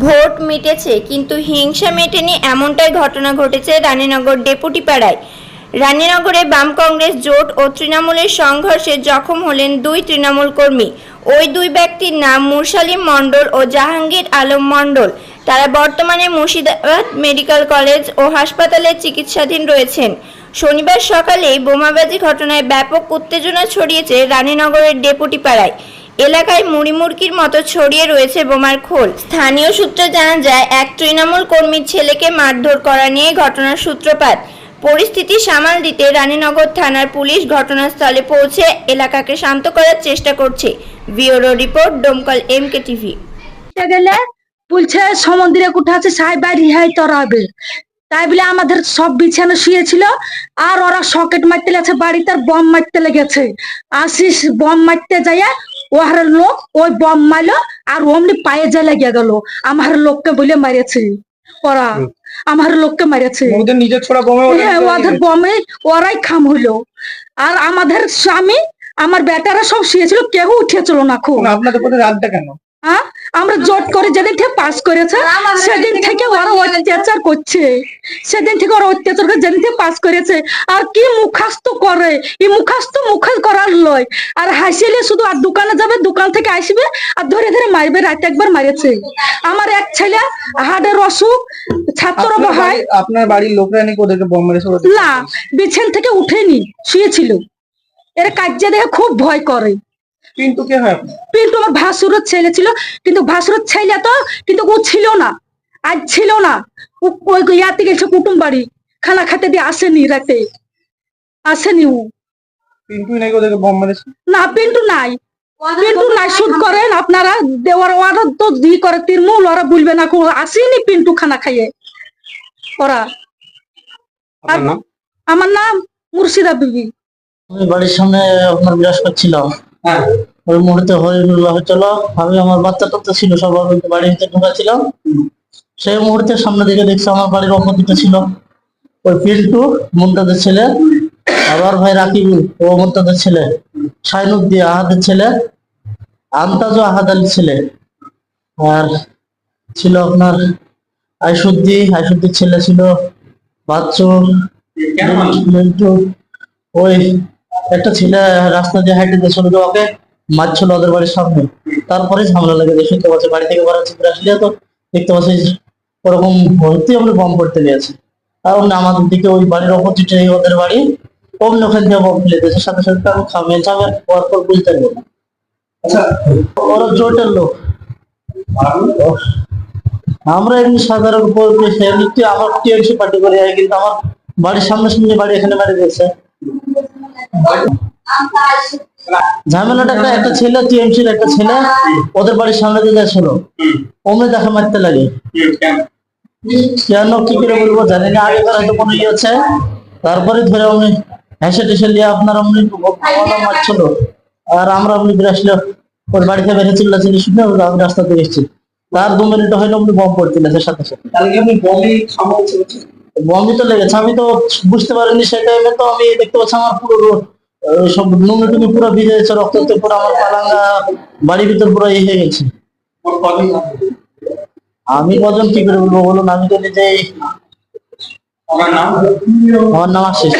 Vote মিটেছে, কিন্তু হিংসা মেটেনি এমনটাই ঘটনা ঘটেছে রানীনগর ডেপুটি পাড়ায় রানীনগরে বাম কংগ্রেস জোট ও তৃণমূলের সংঘর্ষে জখম হলেন দুই তৃণমূল কর্মী। ওই দুই ব্যক্তির নাম মুরসালিম মণ্ডল ও জাহাঙ্গীর আলম মণ্ডল। তারা বর্তমানে মুর্শিদাবাদ মেডিকেল কলেজ ও হাসপাতালে চিকিৎসাধীন রয়েছেন। শনিবার সকালেই বোমাবাজি ঘটনায় ব্যাপক উত্তেজনা ছড়িয়েছে রানীনগরের ডেপুটি পাড়ায় এলাকায় মুড়িমুড়কির মতো ছড়িয়ে রয়েছে বোমার খোল। স্থানীয় সূত্রে জানা যায়, এক তৃণমূল কর্মীর ছেলেকে মারধর করা নিয়ে ঘটনার সূত্রপাত। পরিস্থিতি সামাল দিতে রানীনগর থানার পুলিশ ঘটনাস্থলে পৌঁছে এলাকাকে শান্ত করার চেষ্টা করছে। Bureau report, Domkal, MK TV. করতে গেলে বলছে, সমুদ্রে সাইবার রিহাই তরাবে তাই বলে আমাদের সব বিছানা শুয়েছিল, আর ওরা সকেট মারতে লেগেছে বাড়িতে আর বম মারতে লেগেছে। আশিস বম মারতে যাইয়া ওহার লোক ওই বম মারলো আর অমনি পায়ে জ্বালা গিয়ে গেল। আমার লোককে বলে মারেছে ওরা আমার লোককে মারেছে ওদের হ্যাঁ, ওদের বমে ওরাই খাম হইল। আর আমাদের স্বামী আমার বেটারা সব শুয়েছিল কেউ উঠেছিল না খুব আপনাদের রাতটা কেন? হ্যাঁ? আমরা জোট করে যেদিন থেকে পাস করেছে সেদিন থেকে ওরা অত্যাচার করছে। সেদিন থেকে ওরা অত্যাচার করে যেদিন থেকে পাস করেছে আর কি মুখাস্ত করে? এই মুখাস্ত মুখে করার লয়। আর হাসিলে শুধু আর দোকানে যাবে দোকান থেকে আসবে আর ধরে ধরে মারবে রাতে একবার মারেছে। আমার এক ছেলে হার্টের অসুখ ছাত্র আপনার আপনার বাড়ির লোকরা নাকি ওদেরকে বোম মেরেছে না বিছান থেকে উঠেনি শুয়েছিল। এর কাজে দেখে খুব ভয় করে। কিন্তু কে হয় পিন্টু আমার ভাসুরের ছেলে ছিল কিন্তু ভাসুরের ছেলে তো কিন্তু ও ছিল না আজ ছিল না। ও ওই ইয়াতে গেছে কুটুম বাড়ি খানা খেতে দিয়ে আসেনি রাতে। আসেনি ও। পিন্টুই নাকি ওদেরকে বোম মেরেছে? না পিন্টু নাই। পিন্টু নাই শুট করেন আপনারা দেওয়ার ওরা তো দি করে তৃণমূল ওরা বলবে না কো- আসেনি পিন্টু খানা খাইয়ে। ওরা। আমার নাম মুর্শিদা বিবি। আমি বাড়ির সামনে আপনার বিরাজ করছিলাম হ্যাঁ। ওই মুহূর্তে হরিণুল্লাহ চলো আমি আমার বাচ্চা টাচ্চা ছিল সব আমি তো বাড়ির ভিতরে ঢুকাছিলাম সেই মুহূর্তে সামনে দিকে দেখছি আমার বাড়ির অপোজিটে ছিল ওই পিন্টু মুমতাজের ছেলে আবার ভাই রাকিবুল ও মুমতাজের ছেলে শাইনুদ্দি আহাদের ছেলে আন্তাজ আহাদ আলীর ছেলে। আর ছিল আপনার আইসুদ্দি আইসুদ্দির ছেলে ছিল বাচ্চু মিন্টু ওই একটা ছেলে রাস্তা দিয়ে গেছিল যে ওকে মারছিল ওদের বাড়ির সামনে। তারপরে ঝামেলা লাগে শুনতে পাচ্ছি বাড়ি থেকে বাড়াচ্ছি আসলে তো দেখতে পাচ্ছি ওরকম ভর্তি আমরা বম করতে গিয়েছে আর অমনি আমাদের দিকে ওই বাড়ির অপোজিটে ওদের বাড়ি অমনি ওখান থেকে বম ফেলে দিয়েছে। সাথে সাথে আমি খামে যাবে পর পর বুঝতে পারব না। আচ্ছা ওরা জোটের লোক। আমরা এমনি সাধারণ আমার টিএমসি পার্টি করে কিন্তু আমার বাড়ির সামনে সামনে বাড়ি এখানে বাড়ি দিয়েছে। ঝামেলাটা একটা ছেলে, টিএমসির একটা ছেলে, ওদের বাড়ির সামনে দিয়ে দেখা মারতে লাগে। কেন, কি করে বলব জানি না, আগে তার হয়তো কোনো ইয়ে আছে। তারপরে ধরে আমি হেসে টেসে নিয়ে আপনার অমনি মারছিল। আর আমরা অমনি ফিরে আসলে ওর বাড়িতে বেরিয়ে চিল্লা চিল্লি শুনে আমি রাস্তা থেকে এসেছি। তার দু মিনিট হইল অমনি বম পড়ছিল সাথে সাথে। বমি তো লেগেছে। আমি তো বুঝতে পারিনি সে টাইমে তো আমি দেখতে পাচ্ছি আমার পুরো সব নুমি টুমি পুরো ভিজে গেছে রক্ত তো পুরো আমার পালাঙ্গা বাড়ির ভিতর পুরো ইয়ে হয়ে গেছে। আমি কজন কি করে বলব বলুন? আমি তো নিজেই আমার নাম আমার নাম আশিস।